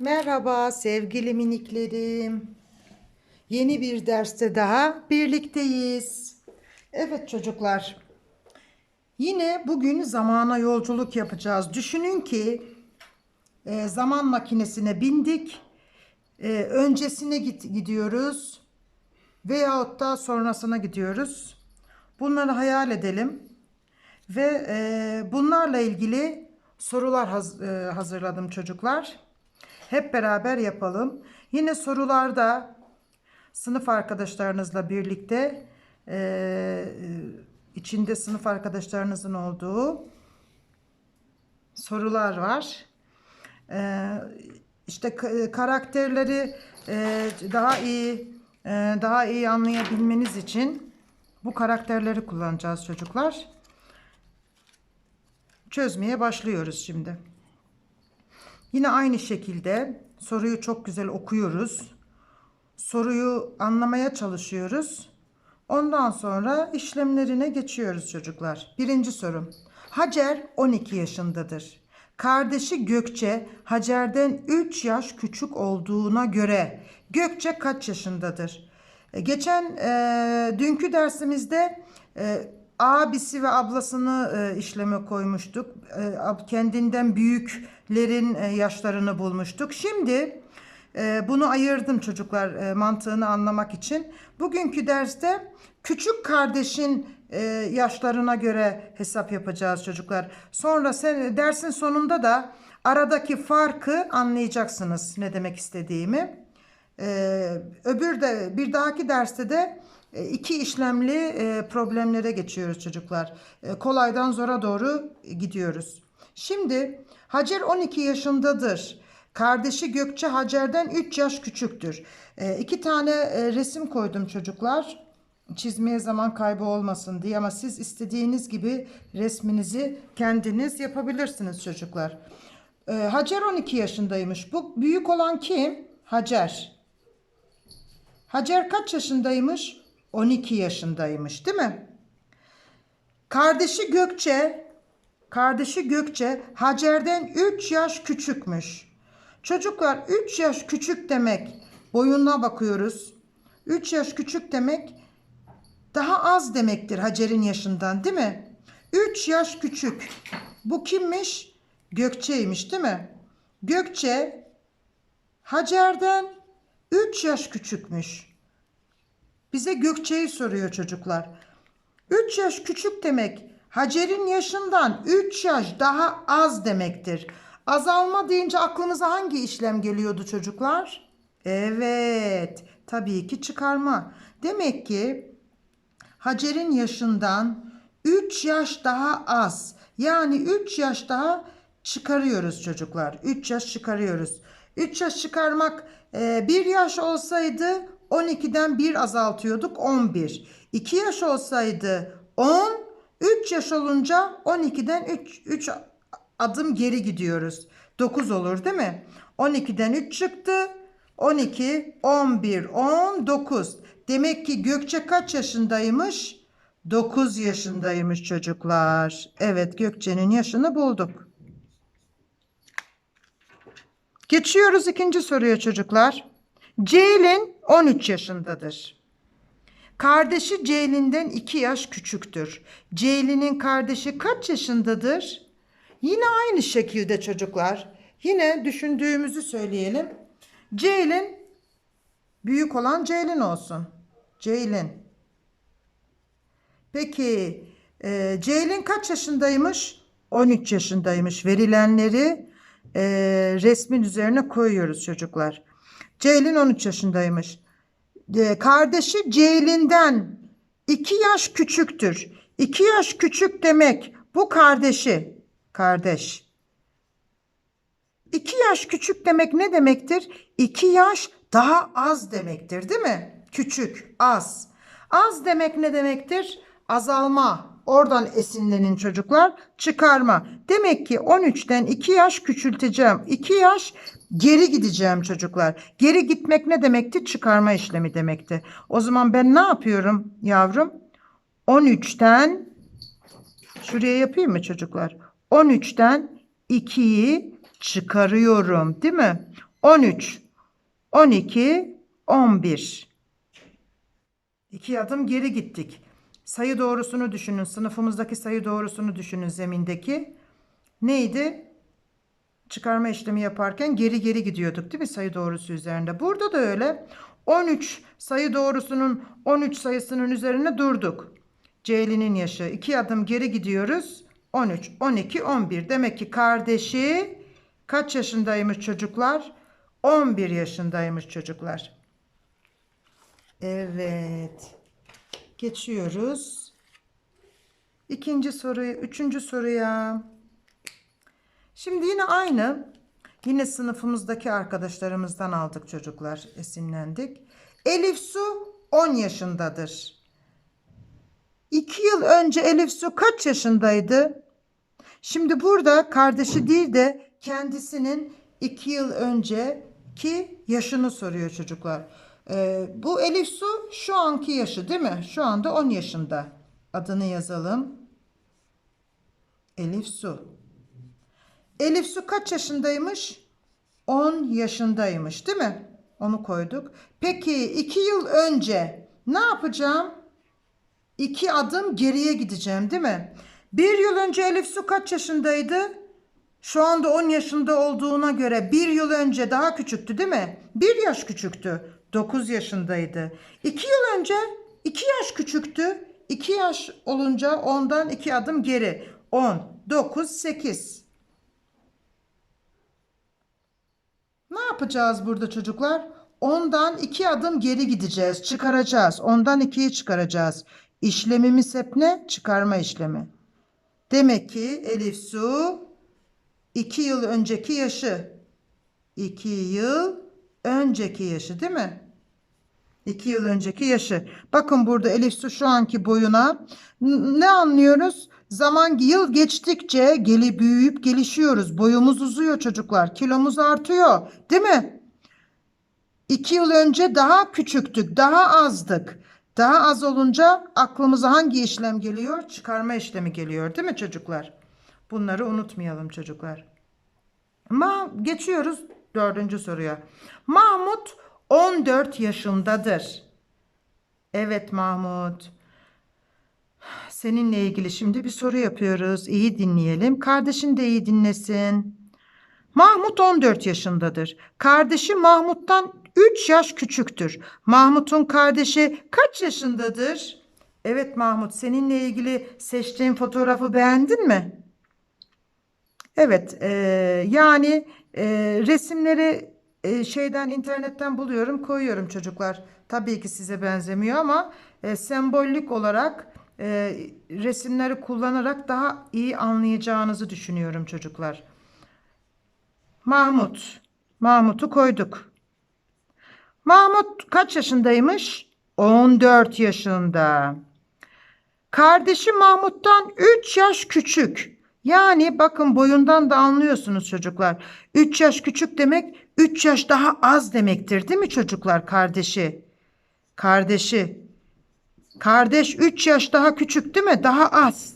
Merhaba sevgili miniklerim. Yeni bir derste daha birlikteyiz. Evet çocuklar. Yine bugün zamana yolculuk yapacağız. Düşünün ki e, zaman makinesine bindik. E, öncesine gidiyoruz. Veyahut da sonrasına gidiyoruz. Bunları hayal edelim. Ve e, bunlarla ilgili sorular haz- hazırladım çocuklar. Hep beraber yapalım. Yine sorularda sınıf arkadaşlarınızla birlikte e, içinde sınıf arkadaşlarınızın olduğu sorular var. E, işte ka- karakterleri e, daha iyi e, daha iyi anlayabilmeniz için bu karakterleri kullanacağız çocuklar. Çözmeye başlıyoruz şimdi. Yine aynı şekilde soruyu çok güzel okuyoruz. Soruyu anlamaya çalışıyoruz. Ondan sonra işlemlerine geçiyoruz çocuklar. Birinci sorum. Hacer 12 yaşındadır. Kardeşi Gökçe Hacer'den 3 yaş küçük olduğuna göre Gökçe kaç yaşındadır? E, Geçen e, dünkü dersimizde e, abisi ve ablasını e, işleme koymuştuk. E, kendinden büyüklerin e, yaşlarını bulmuştuk. Şimdi e, bunu ayırdım çocuklar e, mantığını anlamak için. Bugünkü derste küçük kardeşin e, yaşlarına göre hesap yapacağız çocuklar. Sonra sen, dersin sonunda da aradaki farkı anlayacaksınız ne demek istediğimi. Ee, öbür de bir dahaki derste de iki işlemli e, problemlere geçiyoruz çocuklar. E, kolaydan zora doğru gidiyoruz. Şimdi Hacer 12 yaşındadır. Kardeşi Gökçe Hacer'den 3 yaş küçüktür. E, iki tane e, resim koydum çocuklar. Çizmeye zaman kaybı olmasın diye ama siz istediğiniz gibi resminizi kendiniz yapabilirsiniz çocuklar. E, Hacer 12 yaşındaymış. Bu büyük olan kim? Hacer. Hacer kaç yaşındaymış? 12 yaşındaymış, değil mi? Kardeşi Gökçe, kardeşi Gökçe Hacer'den 3 yaş küçükmüş. Çocuklar 3 yaş küçük demek boyuna bakıyoruz. 3 yaş küçük demek daha az demektir Hacer'in yaşından, değil mi? 3 yaş küçük. Bu kimmiş? Gökçe'ymiş, değil mi? Gökçe Hacer'den 3 yaş küçükmüş. Bize Gökçe'yi soruyor çocuklar. 3 yaş küçük demek Hacer'in yaşından 3 yaş daha az demektir. Azalma deyince aklınıza hangi işlem geliyordu çocuklar? Evet, tabii ki çıkarma. Demek ki Hacer'in yaşından 3 yaş daha az. Yani 3 yaş daha çıkarıyoruz çocuklar. 3 yaş çıkarıyoruz. 3 yaş çıkarmak 1 yaş olsaydı 12'den 1 azaltıyorduk 11. 2 yaş olsaydı 10. 3 yaş olunca 12'den 3, 3 adım geri gidiyoruz. 9 olur değil mi? 12'den 3 çıktı. 12, 11, 10, 9. Demek ki Gökçe kaç yaşındaymış? 9 yaşındaymış çocuklar. Evet Gökçe'nin yaşını bulduk. Geçiyoruz ikinci soruya çocuklar. Ceylin 13 yaşındadır. Kardeşi Ceylin'den 2 yaş küçüktür. Ceylin'in kardeşi kaç yaşındadır? Yine aynı şekilde çocuklar. Yine düşündüğümüzü söyleyelim. Ceylin büyük olan Ceylin olsun. Ceylin. Peki e, Ceylin kaç yaşındaymış? 13 yaşındaymış. Verilenleri e, resmin üzerine koyuyoruz çocuklar. Ceylin 13 yaşındaymış. E, kardeşi Ceylin'den 2 yaş küçüktür. 2 yaş küçük demek bu kardeşi. Kardeş. 2 yaş küçük demek ne demektir? 2 yaş daha az demektir değil mi? Küçük, az. Az demek ne demektir? Azalma. Oradan esinlenin çocuklar. Çıkarma. Demek ki 13'ten 2 yaş küçülteceğim. 2 yaş geri gideceğim çocuklar. Geri gitmek ne demekti? Çıkarma işlemi demekti. O zaman ben ne yapıyorum yavrum? 13'ten şuraya yapayım mı çocuklar? 13'ten 2'yi çıkarıyorum değil mi? 13, 12, 11. İki adım geri gittik. Sayı doğrusunu düşünün. Sınıfımızdaki sayı doğrusunu düşünün zemindeki. Neydi? Çıkarma işlemi yaparken geri geri gidiyorduk değil mi sayı doğrusu üzerinde? Burada da öyle. 13 sayı doğrusunun 13 sayısının üzerine durduk. Ceylinin yaşı. iki adım geri gidiyoruz. 13, 12, 11. Demek ki kardeşi kaç yaşındaymış çocuklar? 11 yaşındaymış çocuklar. Evet. Geçiyoruz. İkinci soruya, üçüncü soruya. Şimdi yine aynı. Yine sınıfımızdaki arkadaşlarımızdan aldık çocuklar. Esinlendik. Elif Su 10 yaşındadır. 2 yıl önce Elif Su kaç yaşındaydı? Şimdi burada kardeşi değil de kendisinin 2 yıl önceki yaşını soruyor çocuklar. Ee, bu Elif Su şu anki yaşı değil mi? Şu anda 10 yaşında. Adını yazalım. Elif Su. Elif Su kaç yaşındaymış? 10 yaşındaymış değil mi? Onu koyduk. Peki 2 yıl önce ne yapacağım? 2 adım geriye gideceğim değil mi? Bir yıl önce Elif Su kaç yaşındaydı? Şu anda 10 yaşında olduğuna göre bir yıl önce daha küçüktü değil mi? Bir yaş küçüktü. 9 yaşındaydı. 2 yıl önce 2 yaş küçüktü. 2 yaş olunca ondan 2 adım geri. 10, 9, 8. Ne yapacağız burada çocuklar? Ondan iki adım geri gideceğiz. Çıkaracağız. Ondan ikiyi çıkaracağız. İşlemimiz hep ne? Çıkarma işlemi. Demek ki Elif Su iki yıl önceki yaşı. iki yıl önceki yaşı değil mi? İki yıl önceki yaşı. Bakın burada Elif Su şu anki boyuna ne anlıyoruz? Zaman yıl geçtikçe geli büyüyüp gelişiyoruz. Boyumuz uzuyor çocuklar. Kilomuz artıyor. Değil mi? İki yıl önce daha küçüktük. Daha azdık. Daha az olunca aklımıza hangi işlem geliyor? Çıkarma işlemi geliyor. Değil mi çocuklar? Bunları unutmayalım çocuklar. Ma geçiyoruz dördüncü soruya. Mahmut 14 yaşındadır. Evet Mahmut. Seninle ilgili şimdi bir soru yapıyoruz. İyi dinleyelim. Kardeşin de iyi dinlesin. Mahmut 14 yaşındadır. Kardeşi Mahmut'tan 3 yaş küçüktür. Mahmut'un kardeşi kaç yaşındadır? Evet Mahmut, seninle ilgili seçtiğin fotoğrafı beğendin mi? Evet, e, yani e, resimleri e, şeyden internetten buluyorum, koyuyorum çocuklar. Tabii ki size benzemiyor ama e, sembolik olarak e, resimleri kullanarak daha iyi anlayacağınızı düşünüyorum çocuklar. Mahmut. Mahmut'u koyduk. Mahmut kaç yaşındaymış? 14 yaşında. Kardeşi Mahmut'tan 3 yaş küçük. Yani bakın boyundan da anlıyorsunuz çocuklar. 3 yaş küçük demek 3 yaş daha az demektir değil mi çocuklar kardeşi? Kardeşi. Kardeş 3 yaş daha küçük değil mi? Daha az.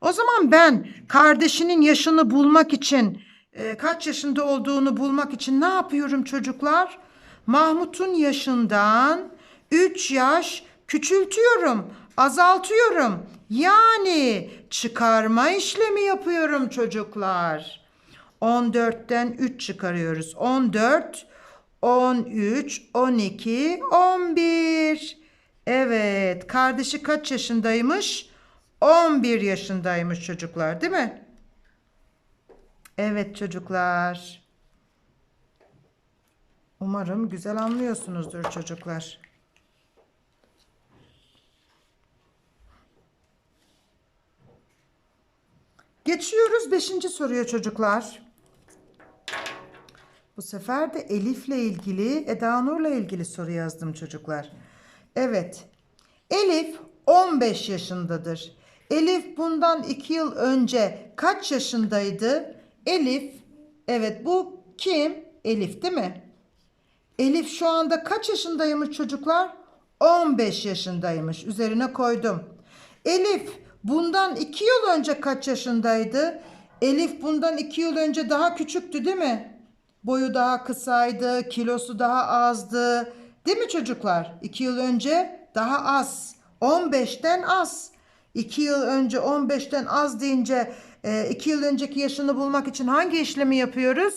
O zaman ben kardeşinin yaşını bulmak için e, kaç yaşında olduğunu bulmak için ne yapıyorum çocuklar? Mahmut'un yaşından 3 yaş küçültüyorum, azaltıyorum. Yani çıkarma işlemi yapıyorum çocuklar. 14'ten 3 çıkarıyoruz. 14, 13, 12, 11. Evet, kardeşi kaç yaşındaymış? 11 yaşındaymış çocuklar, değil mi? Evet çocuklar. Umarım güzel anlıyorsunuzdur çocuklar. Geçiyoruz 5. soruya çocuklar. Bu sefer de Elif'le ilgili, Eda Nur'la ilgili soru yazdım çocuklar. Evet. Elif 15 yaşındadır. Elif bundan 2 yıl önce kaç yaşındaydı? Elif, evet bu kim? Elif değil mi? Elif şu anda kaç yaşındaymış çocuklar? 15 yaşındaymış. Üzerine koydum. Elif bundan 2 yıl önce kaç yaşındaydı? Elif bundan 2 yıl önce daha küçüktü değil mi? boyu daha kısaydı, kilosu daha azdı. Değil mi çocuklar? 2 yıl önce daha az. 15'ten az. 2 yıl önce 15'ten az deyince 2 yıl önceki yaşını bulmak için hangi işlemi yapıyoruz?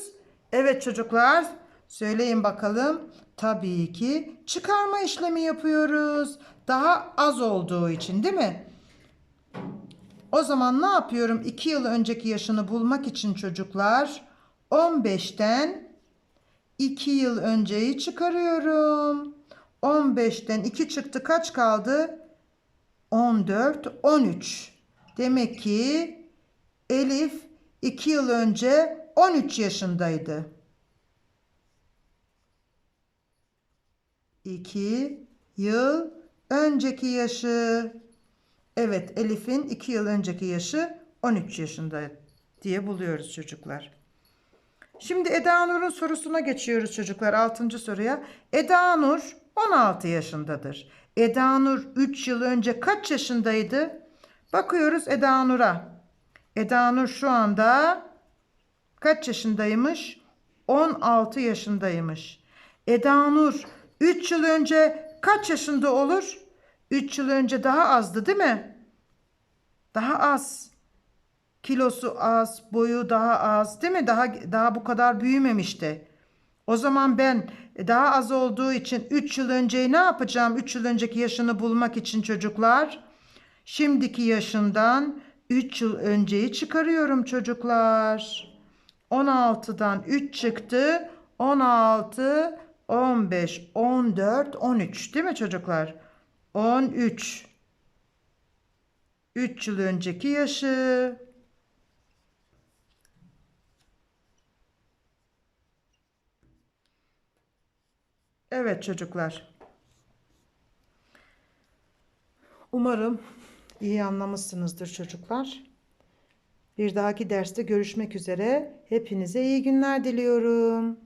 Evet çocuklar söyleyin bakalım. Tabii ki çıkarma işlemi yapıyoruz. Daha az olduğu için değil mi? O zaman ne yapıyorum? 2 yıl önceki yaşını bulmak için çocuklar 15'ten 2 yıl önceyi çıkarıyorum. 15'ten 2 çıktı kaç kaldı? 14, 13. Demek ki Elif 2 yıl önce 13 yaşındaydı. 2 yıl önceki yaşı. Evet Elif'in 2 yıl önceki yaşı 13 yaşında diye buluyoruz çocuklar. Şimdi Eda Nur'un sorusuna geçiyoruz çocuklar 6. soruya. Eda Nur 16 yaşındadır. Eda Nur 3 yıl önce kaç yaşındaydı? Bakıyoruz Eda Nur'a. Eda Nur şu anda kaç yaşındaymış? 16 yaşındaymış. Eda Nur 3 yıl önce kaç yaşında olur? 3 yıl önce daha azdı değil mi? Daha az. Kilosu az, boyu daha az değil mi? Daha daha bu kadar büyümemişti. O zaman ben daha az olduğu için 3 yıl önceyi ne yapacağım? 3 yıl önceki yaşını bulmak için çocuklar. Şimdiki yaşından 3 yıl önceyi çıkarıyorum çocuklar. 16'dan 3 çıktı. 16, 15, 14, 13 değil mi çocuklar? 13. 3 yıl önceki yaşı. Evet çocuklar. Umarım iyi anlamışsınızdır çocuklar. Bir dahaki derste görüşmek üzere. Hepinize iyi günler diliyorum.